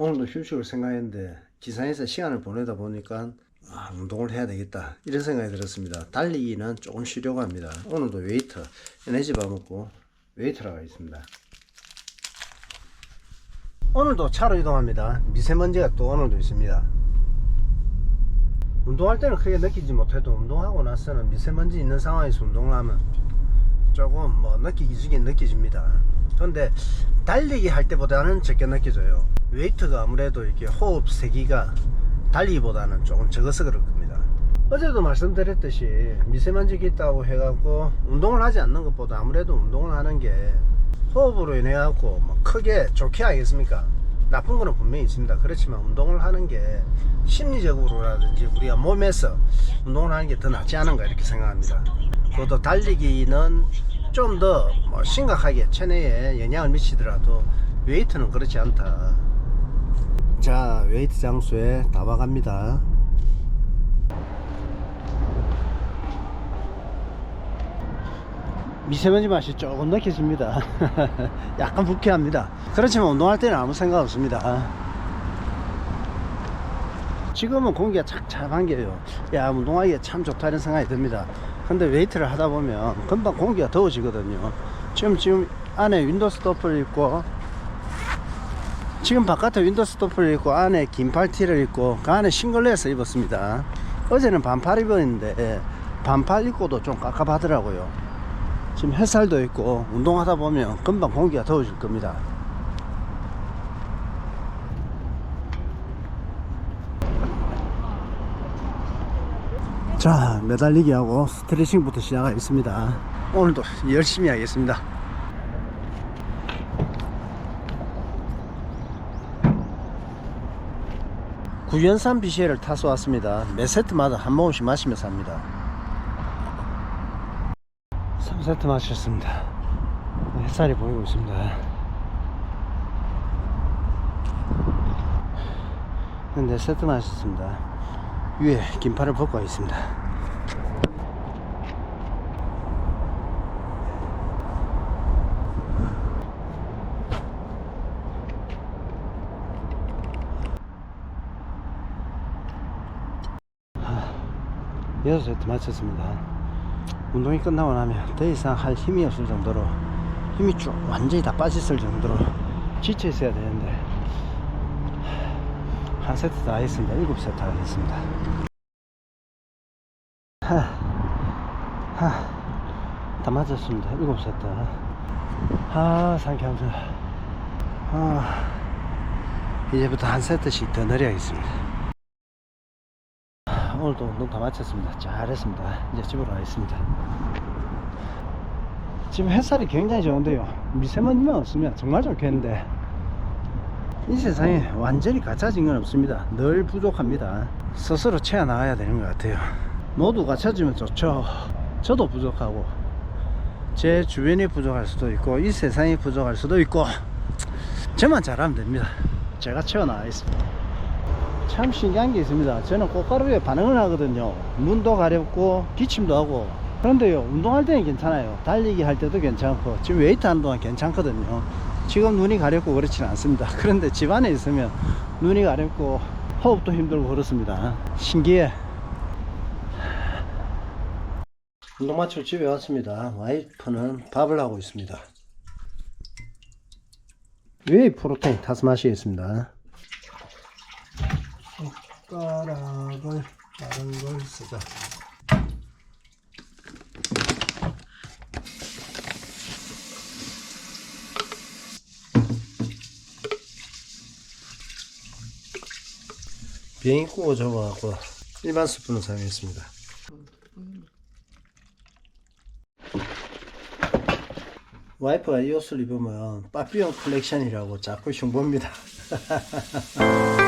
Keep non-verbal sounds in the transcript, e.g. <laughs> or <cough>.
오늘도 휴식을 생각했는데 기상에서 시간을 보내다 보니까 아, 운동을 해야 되겠다 이런 생각이 들었습니다. 달리기는 조금 쉬려고 합니다. 오늘도 웨이트 에너지 바 먹고 웨이트를 가겠습니다. 오늘도 차로 이동합니다. 미세먼지가 또 오늘도 있습니다. 운동할 때는 크게 느끼지 못해도 운동하고 나서는 미세먼지 있는 상황에서 운동을 하면 조금 뭐 느끼기지긴 느껴집니다. 근데 달리기 할 때보다는 적게 느껴져요. 웨이트가 아무래도 이렇게 호흡 세기가 달리기보다는 조금 적어서 그럴 겁니다. 어제도 말씀드렸듯이 미세먼지가 있다고 해갖고 운동을 하지 않는 것보다 아무래도 운동을 하는 게 호흡으로 인해 갖고 뭐 크게 좋게 하겠습니까? 나쁜 거는 분명히 있습니다. 그렇지만 운동을 하는 게 심리적으로라든지 우리가 몸에서 운동을 하는 게 더 낫지 않은가 이렇게 생각합니다. 그것도 달리기는 좀 더 뭐 심각하게 체내에 영향을 미치더라도 웨이트는 그렇지 않다. 자, 웨이트 장소에 다 와갑니다. 미세먼지 맛이 조금 느껴집니다. <laughs> 약간 불쾌합니다. 그렇지만 운동할 때는 아무 생각 없습니다. 지금은 공기가 착착한 게요. 야, 운동하기에 참 좋다 이런 생각이 듭니다. 근데 웨이트를 하다 보면 금방 공기가 더워지거든요. 지금, 지금 안에 윈도우 스토프를 입고, 지금 바깥에 윈도우 스토프를 입고, 안에 긴팔 티를 입고, 그 안에 싱글레스 입었습니다. 어제는 반팔 입었는데, 반팔 입고도 좀 깝깝하더라고요. 지금 햇살도 있고 운동하다 보면 금방 공기가 더워질 겁니다. 자, 매달리기 하고 스트레칭부터 시작하겠습니다. 오늘도 열심히 하겠습니다. 구연산 비시에를 타서 왔습니다. 매 세트마다 한 모금씩 마시면서 합니다. 3세트 마셨습니다. 햇살이 보이고 있습니다. 근데 세트 마셨습니다. 위에 긴팔을 벗고 있습니다. 여섯 세트 마쳤습니다. 운동이 끝나고 나면 더 이상 할 힘이 없을 정도로 힘이 쭉 완전히 다 빠졌을 정도로 지쳐 있어야 되는데 한 세트 다 했습니다. 일곱 세트 하겠습니다. 하, 하, 다 맞았습니다. 일곱 세트. 아, 상쾌합니다. 아, 이제부터 한 세트씩 더 내려야겠습니다. 오늘도 운동 다 마쳤습니다. 잘했습니다. 이제 집으로 가겠습니다. 지금 햇살이 굉장히 좋은데요. 미세먼지만 없으면 정말 좋겠는데 이 세상에 완전히 갖춰진 건 없습니다. 늘 부족합니다. 스스로 채워 나가야 되는 것 같아요. 모두 갖춰지면 좋죠. 저도 부족하고 제 주변이 부족할 수도 있고 이 세상이 부족할 수도 있고 저만 잘하면 됩니다. 제가 채워 나가겠습니다. 참 신기한 게 있습니다. 저는 꽃가루에 반응을 하거든요. 눈도 가렵고 기침도 하고. 그런데요, 운동할 때는 괜찮아요. 달리기 할 때도 괜찮고, 지금 웨이트 하는 동안 괜찮거든요. 지금 눈이 가렵고 그렇지는 않습니다. <laughs> 그런데 집 안에 있으면 눈이 가렵고 호흡도 힘들고 그렇습니다. 신기해. 운동 마치고 집에 왔습니다. 와이프는 밥을 하고 있습니다. 웨이 프로테인 타서 마시겠습니다. 숟가락을 다른 걸 쓰자. 꾸고 접어갖고 일반 스푼을 사용했습니다. 와이프가 이 옷을 입으면 빠삐용 컬렉션이라고 자꾸 흉봅니다. <laughs>